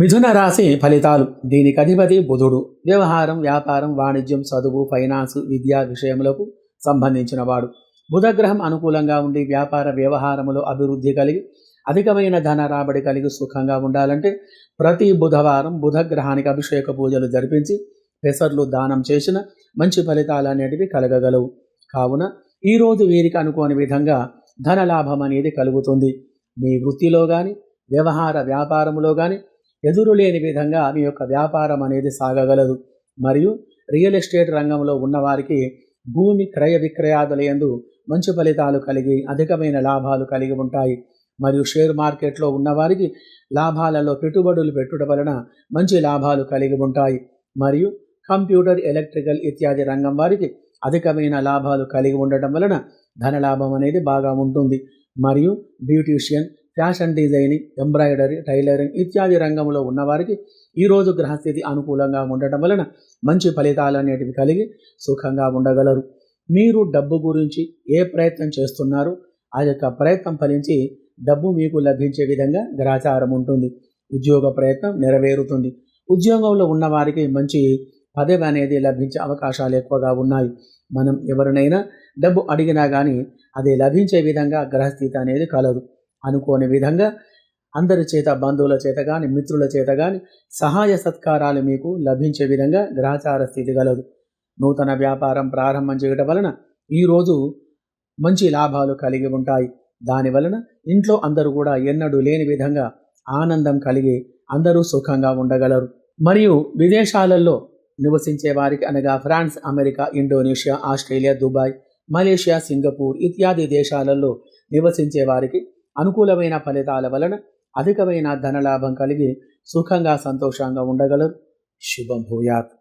మిథున రాశి ఫలితాలు. దీనికి అధిపతి బుధుడు. వ్యవహారం వ్యాపారం వాణిజ్యం చదువు ఫైనాన్స్ విద్యా విషయములకు సంబంధించిన వాడు. బుధగ్రహం అనుకూలంగా ఉండి వ్యాపార వ్యవహారములో అభివృద్ధి కలిగి అధికమైన ధన రాబడి కలిగి సుఖంగా ఉండాలంటే ప్రతి బుధవారం బుధగ్రహానికి అభిషేక పూజలు జరిపించి పెసర్లు దానం చేసిన మంచి ఫలితాలు అనేటివి కలగగలవు. కావున ఈరోజు వీరికి అనుకోని విధంగా ధన లాభం అనేది కలుగుతుంది. మీ వృత్తిలో కానీ వ్యవహార వ్యాపారములో కానీ ఎదురులేని విధంగా మీ యొక్క వ్యాపారం అనేది సాగగలదు. మరియు రియల్ ఎస్టేట్ రంగంలో ఉన్నవారికి భూమి క్రయ విక్రయాదులయందు మంచి ఫలితాలు కలిగి అధికమైన లాభాలు కలిగి ఉంటాయి. మరియు షేర్ మార్కెట్లో ఉన్నవారికి లాభాలలో పెట్టుబడులు పెట్టుట వలన మంచి లాభాలు కలిగి ఉంటాయి. మరియు కంప్యూటర్ ఎలక్ట్రికల్ ఇత్యాది రంగం వారికి అధికమైన లాభాలు కలిగి ఉండటం వలన ధనలాభం అనేది బాగా ఉంటుంది. మరియు beautician fashion designing embroidery tailoring ఇత్యాది రంగంలో ఉన్నవారికి ఈరోజు గ్రహస్థితి అనుకూలంగా ఉండటం వలన మంచి ఫలితాలు అనేటివి కలిగి సుఖంగా ఉండగలరు. మీరు డబ్బు గురించి ఏ ప్రయత్నం చేస్తున్నారో? ఆ యొక్క ప్రయత్నం ఫలించి డబ్బు మీకు లభించే విధంగా గ్రాచారం ఉంటుంది. ఉద్యోగ ప్రయత్నం నెరవేరుతుంది. ఉద్యోగంలో ఉన్నవారికి మంచి పదవి అనేది లభించే అవకాశాలు ఎక్కువగా ఉన్నాయి. మనం ఎవరినైనా డబ్బు అడిగినా కానీ అది లభించే విధంగా గ్రహస్థితి అనేది కలదు. అనుకోని విధంగా అందరి చేత బంధువుల చేత కానీ మిత్రుల చేత కానీ సహాయ సత్కారాలు మీకు లభించే విధంగా గ్రహచార స్థితి గలదు. నూతన వ్యాపారం ప్రారంభం చేయడం వలన ఈరోజు మంచి లాభాలు కలిగి ఉంటాయి. దాని వలన ఇంట్లో అందరూ కూడా ఎన్నడూ లేని విధంగా ఆనందం కలిగి అందరూ సుఖంగా ఉండగలరు. మరియు విదేశాలలో నివసించే వారికి అనగా France America Indonesia Australia Dubai Malaysia Singapore ఇత్యాది దేశాలలో నివసించే వారికి అనుకూలమైన ఫలితాల వలన అధికమైన ధనలాభం కలిగి సుఖంగా సంతోషంగా ఉండగలరు. శుభం భూయాత్.